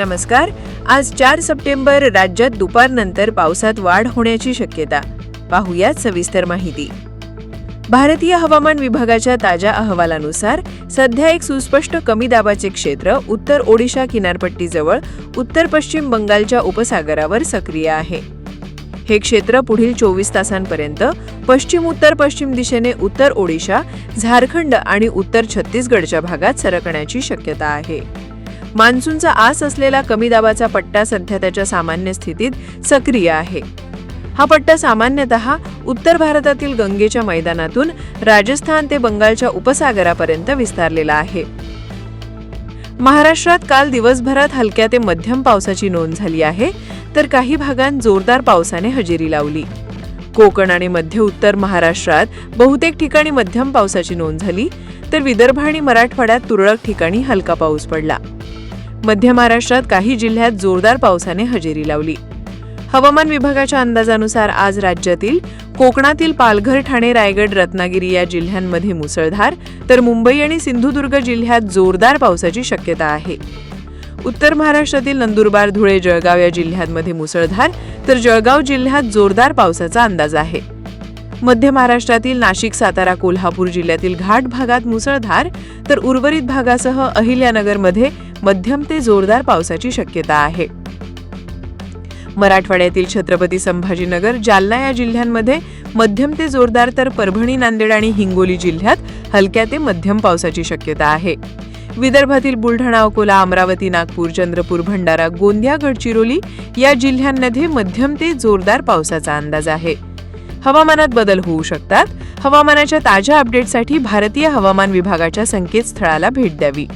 नमस्कार. आज चार सप्टेंबर राज्यात दुपारनंतर पावसात वाढ होण्याची शक्यता. पाहुयात सविस्तर माहिती. भारतीय हवामान विभागाच्या ताज्या अहवालानुसार सध्या एक सुस्पष्ट कमी दाबाचे क्षेत्र उत्तर ओडिशा किनारपट्टीजवळ उत्तर पश्चिम बंगालच्या उपसागरावर सक्रिय आहे. हे क्षेत्र पुढील चोवीस तासांपर्यंत पश्चिम उत्तर पश्चिम दिशेने उत्तर ओडिशा झारखंड आणि उत्तर छत्तीसगडच्या भागात सरकण्याची शक्यता आहे. मान्सूनचा आस असलेला कमी दाबाचा पट्टा सध्या त्याच्या सामान्य स्थितीत सक्रिय आहे. हा पट्टा सामान्यतः उत्तर भारतातील गंगेच्या मैदानातून राजस्थान ते बंगालच्या उपसागरापर्यंत विस्तारलेला आहे. महाराष्ट्रात काल दिवसभरात हलक्या ते मध्यम पावसाची नोंद झाली आहे तर काही भागांत जोरदार पावसाने हजेरी लावली. कोकण आणि मध्य उत्तर महाराष्ट्रात बहुतेक ठिकाणी मध्यम पावसाची नोंद झाली तर विदर्भ आणि मराठवाड्यात तुरळक ठिकाणी हलका पाऊस पडला. मध्य महाराष्ट्रात काही जिल्ह्यात जोरदार पावसाने हजेरी लावली. हवामान विभागाच्या अंदाजानुसार आज राज्यातील कोकणातील पालघर ठाणे रायगड रत्नागिरी या जिल्ह्यांमध्ये मुसळधार तर मुंबई आणि सिंधुदुर्ग जिल्ह्यात जोरदार पावसाची शक्यता आहे. उत्तर महाराष्ट्रातील नंदुरबार धुळे जळगाव या जिल्ह्यांमध्ये मुसळधार तर जळगाव जिल्ह्यात जोरदार पावसाचा अंदाज आहे. मध्य महाराष्ट्रातील नाशिक सातारा कोल्हापूर जिल्ह्यातील घाट भागात मुसळधार तर उर्वरित भागासह अहिल्यानगरमध्ये मध्यम ते जोरदार पावसाची शक्यता आहे. मराठवाड्यातील छत्रपती संभाजीनगर जालना या जिल्ह्यांमध्ये मध्यम ते जोरदार तर परभणी नांदेड आणि हिंगोली जिल्ह्यात हलक्या ते मध्यम पावसाची शक्यता आहे. विदर्भातील बुलढाणा अकोला अमरावती नागपूर चंद्रपूर भंडारा गोंदिया गडचिरोली या जिल्ह्यांमध्ये मध्यम ते जोरदार पावसाचा अंदाज आहे. हवामानात बदल होऊ शकतात. हवामानाच्या ताज्या अपडेटसाठी भारतीय हवामान विभागाच्या संकेतस्थळाला भेट द्यावी.